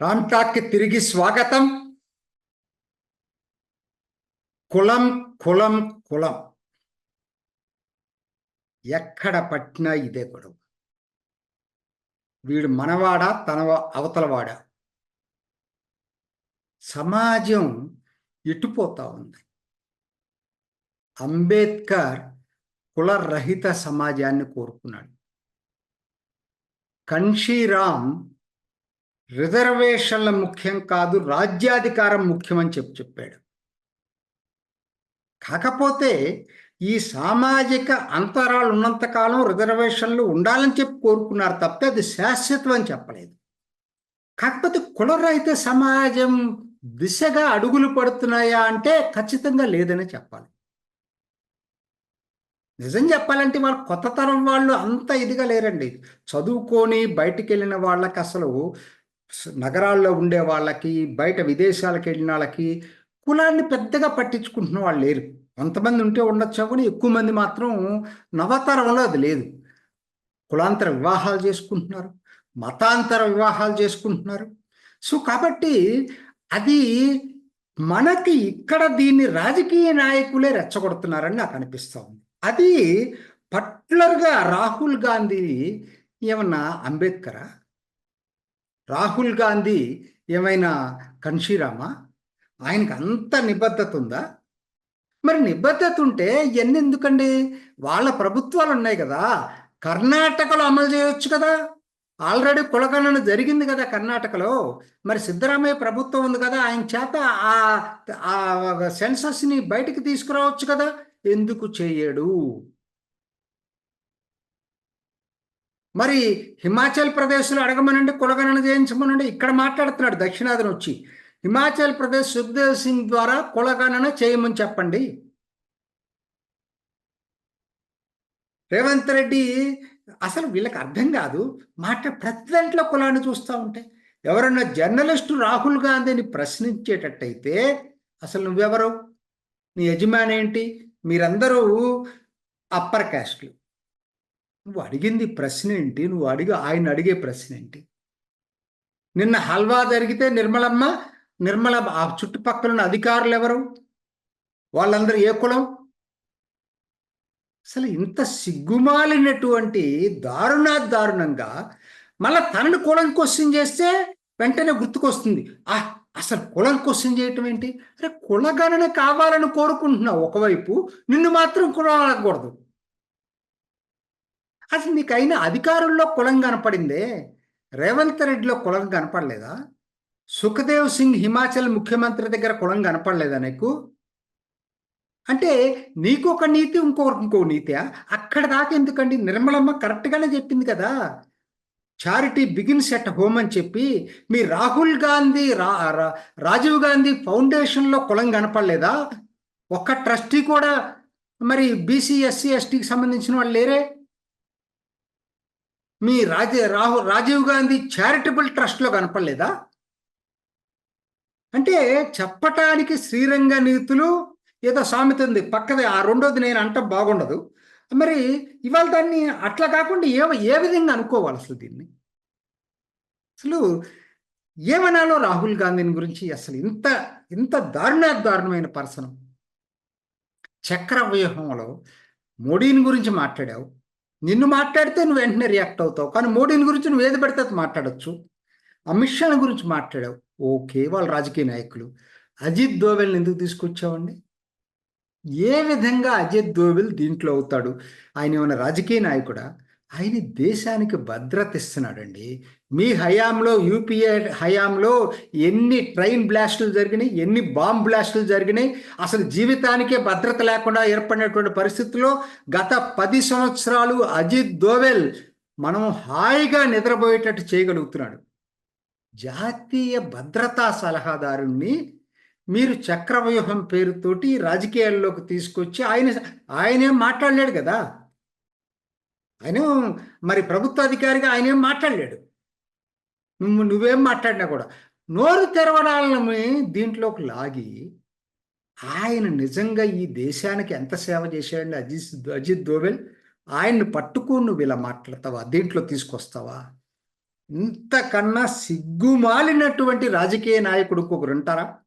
రామ్టాక్కి తిరిగి స్వాగతం. కులం కులం కులం. ఎక్కడ పట్టినా ఇదే గొడవ. వీడు మనవాడా తన అవతలవాడా. సమాజం ఎటుపోతా ఉంది. అంబేద్కర్ కులరహిత సమాజాన్ని కోరుకున్నాడు. కన్షీరామ్ రిజర్వేషన్ల ముఖ్యం కాదు రాజ్యాధికారం ముఖ్యమని చెప్పి చెప్పాడు. కాకపోతే ఈ సామాజిక అంతరాలు ఉన్నంతకాలం రిజర్వేషన్లు ఉండాలని చెప్పి కోరుకున్నారు తప్పితే అది శాశ్వతం అని చెప్పలేదు. కాకపోతే కులరహిత సమాజం దిశగా అడుగులు పడుతున్నాయా అంటే ఖచ్చితంగా లేదని చెప్పాలి. నిజం చెప్పాలంటే మన కొత్త తరం వాళ్ళు అంత ఇదిగా లేరండి. చదువుకొని బయటికి వెళ్ళిన వాళ్ళకి అసలు నగరాల్లో ఉండే వాళ్ళకి బయట విదేశాలకు వెళ్ళిన వాళ్ళకి కులాన్ని పెద్దగా పట్టించుకుంటున్న వాళ్ళు లేరు. కొంతమంది ఉంటే ఉండొచ్చు కానీ ఎక్కువ మంది మాత్రం నవతరంలో అది లేదు. కులాంతర వివాహాలు చేసుకుంటున్నారు మతాంతర వివాహాలు చేసుకుంటున్నారు. సో కాబట్టి అది మనకి ఇక్కడ దీన్ని రాజకీయ నాయకులే రెచ్చగొడుతున్నారని నాకు అనిపిస్తూ ఉంది. అది పర్టికులర్గా రాహుల్ గాంధీ ఏమన్నా అంబేద్కరా? రాహుల్ గాంధీ ఏమైనా కన్షీరామా? ఆయనకు అంత నిబద్ధత ఉందా? మరి నిబద్ధత ఉంటే ఇవన్నీ ఎందుకండి? వాళ్ళ ప్రభుత్వాలు ఉన్నాయి కదా కర్ణాటకలో అమలు చేయొచ్చు కదా. ఆల్రెడీ కులగణన జరిగింది కదా కర్ణాటకలో. మరి సిద్ధరామయ్య ప్రభుత్వం ఉంది కదా ఆయన చేత ఆ సెన్సస్ని బయటికి తీసుకురావచ్చు కదా. ఎందుకు చేయడు? మరి హిమాచల్ ప్రదేశ్లో అడగమనండి కులగణన చేయించమనండి. ఇక్కడ మాట్లాడుతున్నాడు దక్షిణాదిని వచ్చి. హిమాచల్ ప్రదేశ్ సుఖ్దేవ్ సింగ్ ద్వారా కులగణన చేయమని చెప్పండి. రేవంత్ రెడ్డి అసలు వీళ్ళకి అర్థం కాదు. మాట ప్రతి దాంట్లో కులాన్ని చూస్తూ ఉంటే. ఎవరన్నా జర్నలిస్టు రాహుల్ గాంధీని ప్రశ్నించేటట్టయితే అసలు నువ్వెవరు? నీ యజమాని ఏంటి మీరందరూ అప్పర్ క్యాస్ట్లు నువ్వు అడిగింది ప్రశ్న ఏంటి? నువ్వు అడిగి ఆయన అడిగే ప్రశ్న ఏంటి? నిన్న హల్వా జరిగితే నిర్మలమ్మ నిర్మల ఆ చుట్టుపక్కల ఉన్న అధికారులు ఎవరు? వాళ్ళందరూ ఏ కులం? అసలు ఇంత సిగ్గుమాలినటువంటి దారుణా దారుణంగా మళ్ళీ తనని కులం క్వశ్చన్ చేస్తే వెంటనే గుర్తుకొస్తుంది. ఆ అసలు కులం క్వశ్చన్ చేయటం ఏంటి? అరే కులగణన కావాలని కోరుకుంటున్నావు ఒకవైపు నిన్ను మాత్రం కులం అసలు నీకు అయిన అధికారుల్లో కులం కనపడిందే? రేవంత్ రెడ్డిలో కులం కనపడలేదా? సుఖదేవ్ సింగ్ హిమాచల్ ముఖ్యమంత్రి దగ్గర కులం కనపడలేదా నీకు? అంటే నీకు ఒక నీతి ఇంకొకరికి ఇంకో నీతి అక్కడ దాకా ఎందుకండి? నిర్మలమ్మ కరెక్ట్గానే చెప్పింది కదా. చారిటీ బిగిన్స్ ఎట్ హోమ్ అని చెప్పి మీ రాహుల్ గాంధీ రా రాజీవ్ గాంధీ ఫౌండేషన్లో కులం కనపడలేదా? ఒక్క ట్రస్టీ కూడా మరి బీసీ ఎస్సీ ఎస్టీకి సంబంధించిన వాళ్ళు లేరే? మీ రాజీ రాహు రాజీవ్ గాంధీ చారిటబుల్ ట్రస్ట్లో కనపడలేదా? అంటే చెప్పటానికి శ్రీరంగ నీతులు ఏదో సామెత ఉంది. పక్కది ఆ రెండోది నేను అంట బాగుండదు. మరి ఇవాళ దాన్ని అట్లా కాకుండా ఏ ఏ విధంగా అనుకోవాలి అసలు దీన్ని? అసలు ఏమనాలో రాహుల్ గాంధీని గురించి అసలు ఇంత ఇంత దారుణ దారుణమైన పర్సనం. చక్ర వ్యూహంలో మోడీని గురించి మాట్లాడావు. నిన్ను మాట్లాడితే నువ్వు వెంటనే రియాక్ట్ అవుతావు. కానీ మోడీని గురించి నువ్వు ఏది పడితే మాట్లాడచ్చు. అమిత్ షాని గురించి మాట్లాడావు. ఓకే వాళ్ళు రాజకీయ నాయకులు. అజిత్ దోవెల్ని ఎందుకు తీసుకొచ్చావండి? ఏ విధంగా అజిత్ దోవెల్ దీంట్లో అవుతాడు? ఆయన ఏమైనా రాజకీయ నాయకుడా? ఆయన దేశానికి భద్రత ఇస్తున్నాడండి. మీ హయాంలో యూపీఏ హయాంలో ఎన్ని ట్రైన్ బ్లాస్టులు జరిగినాయి ఎన్ని బాంబ్ బ్లాస్టులు జరిగినాయి అసలు జీవితానికే భద్రత లేకుండా ఏర్పడినటువంటి పరిస్థితుల్లో గత పది సంవత్సరాలు అజిత్ దోవెల్ మనం హాయిగా నిద్రపోయేటట్టు చేయగలుగుతున్నాడు. జాతీయ భద్రతా సలహాదారుణ్ణి మీరు చక్రవ్యూహం పేరుతోటి రాజకీయాల్లోకి తీసుకొచ్చి ఆయన ఆయనేం మాట్లాడలేడు కదా? ఆయన మరి ప్రభుత్వ అధికారిగా ఆయనేం మాట్లాడలేడు. నువ్వు నువ్వేం మాట్లాడినా కూడా. నోరు తెరవడాలని దీంట్లోకి లాగి ఆయన నిజంగా ఈ దేశానికి ఎంత సేవ చేశాడండి అజిత్ అజిత్ దోవెల్? ఆయన్ని పట్టుకుని నువ్వు ఇలా మాట్లాడతావా? దీంట్లో తీసుకొస్తావా? ఇంతకన్నా సిగ్గుమాలినటువంటి రాజకీయ నాయకుడు ఒకరు ఉంటారా?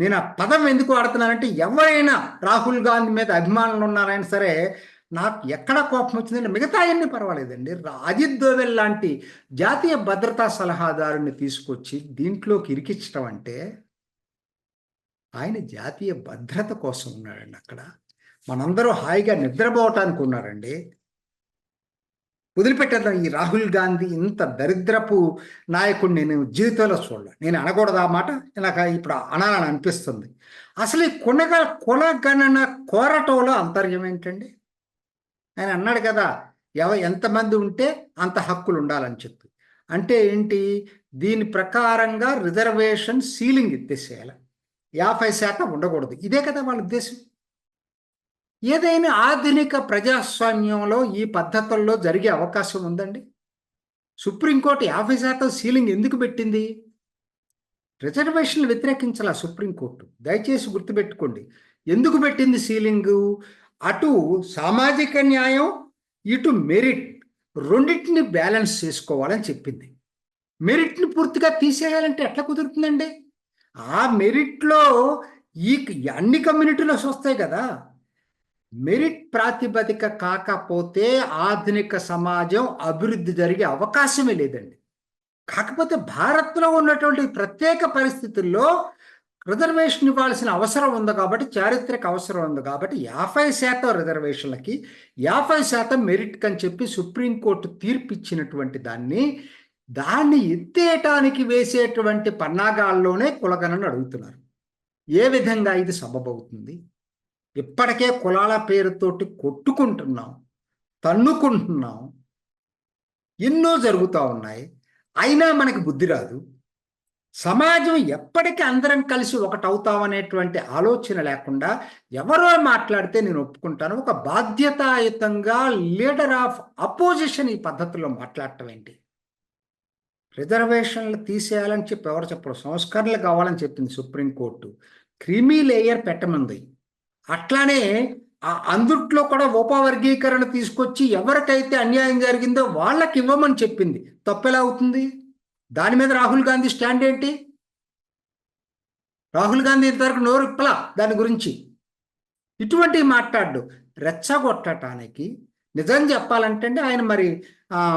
నేను ఆ పదం ఎందుకు వాడుతున్నానంటే ఎవరైనా రాహుల్ గాంధీ మీద అభిమానులు ఉన్నారైనా సరే నాకు ఎక్కడ కోపం వచ్చిందంటే మిగతా అన్ని పర్వాలేదండి. అజిత్ దోవెల్ లాంటి జాతీయ భద్రతా సలహాదారుని తీసుకొచ్చి దీంట్లోకి ఇరికించడం అంటే ఆయన జాతీయ భద్రత కోసం ఉన్నాడండి అక్కడ. మనందరూ హాయిగా నిద్రపోవటానికి ఉన్నారండి. వదిలిపెట్టేద్దాం ఈ రాహుల్ గాంధీ ఇంత దరిద్రపు నాయకుడు నేను జీవితంలో చూడలే నేను అనకూడదు ఆ మాట. నాకు ఇప్పుడు అనాలని అనిపిస్తుంది. అసలు ఈ కులగ కులగణన కోరటంలో అంతర్యం ఏంటండి? ఆయన అన్నాడు కదా ఎవ ఎంతమంది ఉంటే అంత హక్కులు ఉండాలని చెప్పి. అంటే ఏంటి? దీని ప్రకారంగా రిజర్వేషన్ సీలింగ్ ఎత్తేసేయాలి యాభై శాతం ఉండకూడదు. ఇదే కదా వాళ్ళ ఉద్దేశం? ఏదైనా ఆధునిక ప్రజాస్వామ్యంలో ఈ పద్ధతుల్లో జరిగే అవకాశం ఉందండి? సుప్రీంకోర్టు యాభై శాతం సీలింగ్ ఎందుకు పెట్టింది? రిజర్వేషన్లు వ్యతిరేకించాల సుప్రీంకోర్టు? దయచేసి గుర్తుపెట్టుకోండి. ఎందుకు పెట్టింది సీలింగు? అటు సామాజిక న్యాయం ఇటు మెరిట్. రెండింటిని బ్యాలెన్స్ చేసుకోవాలని చెప్పింది. మెరిట్ని పూర్తిగా తీసేయాలంటే ఎట్లా కుదురుతుందండి? ఆ మెరిట్లో ఈ అన్ని కమ్యూనిటీలో వస్తాయి కదా. మెరిట్ ప్రాతిపదిక కాకపోతే ఆధునిక సమాజం అభివృద్ధి జరిగే అవకాశమే లేదండి. కాకపోతే భారత్లో ఉన్నటువంటి ప్రత్యేక పరిస్థితుల్లో రిజర్వేషన్ ఇవ్వాల్సిన అవసరం ఉంది కాబట్టి చారిత్రక అవసరం ఉంది కాబట్టి యాభై శాతం రిజర్వేషన్లకి యాభై శాతం మెరిట్ అని చెప్పి సుప్రీంకోర్టు తీర్పు ఇచ్చినటువంటి దాన్ని దాన్ని ఎత్తేయటానికి వేసేటువంటి పన్నాగాల్లోనే కులగణను అడుగుతున్నారు. ఏ విధంగా ఇది సబబవుతుంది? ఇప్పటికే కులాల పేరుతోటి కొట్టుకుంటున్నాం తన్నుకుంటున్నాం. ఎన్నో జరుగుతూ ఉన్నాయి. అయినా మనకి బుద్ధి రాదు. సమాజం ఎప్పటికీ అందరం కలిసి ఒకటవుతామనేటువంటి ఆలోచన లేకుండా ఎవరో మాట్లాడితే నేను ఒప్పుకుంటాను. ఒక బాధ్యతాయుతంగా లీడర్ ఆఫ్ అపోజిషన్ ఈ పద్ధతిలో మాట్లాడటం ఏంటి? రిజర్వేషన్లు తీసేయాలని చెప్పి ఎవరు చెప్పరు. సంస్కరణలు కావాలని చెప్పింది సుప్రీంకోర్టు క్రిమీ లేయర్ పెట్టమంది. అట్లానే ఆ అందుట్లో కూడా ఉపవర్గీకరణ తీసుకొచ్చి ఎవరికైతే అన్యాయం జరిగిందో వాళ్ళకి ఇవ్వమని చెప్పింది. తప్పెలా అవుతుంది? దాని మీద రాహుల్ గాంధీ స్టాండ్ ఏంటి? రాహుల్ గాంధీ ఇంతవరకు నోరు ఇప్పలా దాని గురించి? ఇటువంటివి మాట్లాడు. రెచ్చగొట్టడానికి నిజం చెప్పాలంటే అండి ఆయన మరి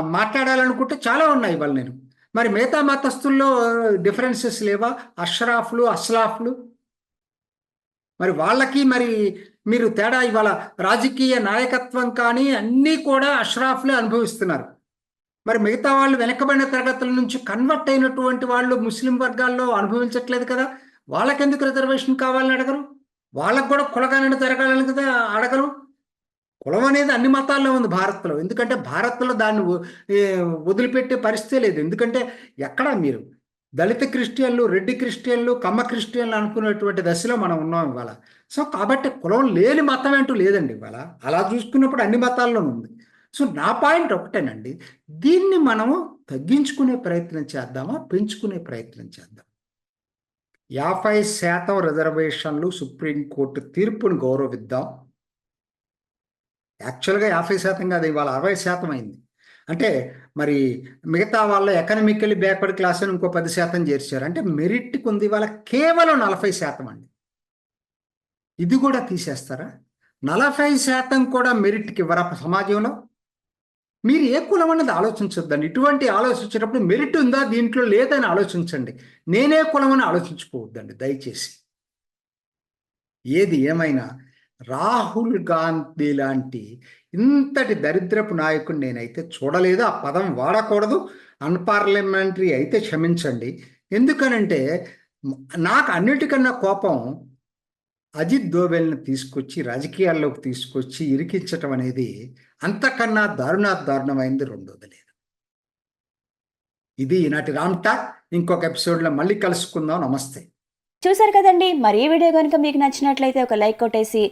మాట్లాడాలనుకుంటే చాలా ఉన్నాయి ఇవాళ నేను. మరి మిగతా మతస్థుల్లో డిఫరెన్సెస్ లేవా? అష్రాఫ్లు అస్లాఫ్లు? మరి వాళ్ళకి మరి మీరు తేడా ఇవాళ రాజకీయ నాయకత్వం కానీ అన్నీ కూడా అష్రాఫ్లే అనుభవిస్తున్నారు. మరి మిగతా వాళ్ళు వెనకబడిన తరగతుల నుంచి కన్వర్ట్ అయినటువంటి వాళ్ళు ముస్లిం వర్గాల్లో అనుభవించట్లేదు కదా? వాళ్ళకెందుకు రిజర్వేషన్ కావాలని అడగరు? వాళ్ళకు కూడా కులగానని జరగాలని కదా అడగరు? కులం అనేది అన్ని మతాల్లో ఉంది భారత్లో. ఎందుకంటే భారత్లో దాన్ని వదిలిపెట్టే పరిస్థితి లేదు. ఎందుకంటే ఎక్కడ మీరు దళిత క్రిస్టియన్లు రెడ్డి క్రిస్టియన్లు కమ్మ క్రిస్టియన్లు అనుకునేటువంటి దశలో మనం ఉన్నాం ఇవాళ. సో కాబట్టి కులం లేని మతం ఏంటో లేదండి ఇవాళ. అలా చూసుకున్నప్పుడు అన్ని మతాల్లోనూ ఉంది. సో నా పాయింట్ ఒకటేనండి. దీన్ని మనము తగ్గించుకునే ప్రయత్నం చేద్దామా? పెంచుకునే ప్రయత్నం చేద్దాం. యాభై శాతం రిజర్వేషన్లు సుప్రీంకోర్టు తీర్పును గౌరవిద్దాం. యాక్చువల్గా యాభై శాతం కాదు ఇవాళ అరవై శాతం అయింది. అంటే మరి మిగతా వాళ్ళ ఎకనామికల్లీ బ్యాక్వర్డ్ క్లాస్ అని ఇంకో పది శాతం చేర్చారు. అంటే మెరిట్ ఉంది వాళ్ళ కేవలం నలభై శాతం అండి. ఇది కూడా తీసేస్తారా? నలభై శాతం కూడా మెరిట్కి ఇవ్వరా సమాజంలో? మీరు ఏ కులం అన్నది ఆలోచించొద్దండి. ఇటువంటి ఆలోచించేటప్పుడు మెరిట్ ఉందా దీంట్లో లేదని ఆలోచించండి. నేనే కులం అని ఆలోచించుకోవద్దండి దయచేసి. ఏది ఏమైనా రాహుల్ గాంధీ లాంటి ఇంతటి దరిద్రపు నాయకుడు నేనైతే చూడలేదు. ఆ పదం వాడకూడదు. అన్పార్లమెంటరీ అయితే క్షమించండి. ఎందుకనంటే నాకు అన్నిటికన్నా కోపం అజిత్ దోవెల్ని తీసుకొచ్చి రాజకీయాల్లోకి తీసుకొచ్చి ఇరికించటం అనేది అంతకన్నా దారుణా దారుణమైంది రెండోది లేదు ఇది ఈనాటి రామ్టా ఇంకొక ఎపిసోడ్లో మళ్ళీ కలుసుకుందాం. నమస్తే. చూసారు కదండి. మరి ఈ వీడియో కనుక మీకు నచ్చినట్లయితే ఒక లైక్ కొట్టేసి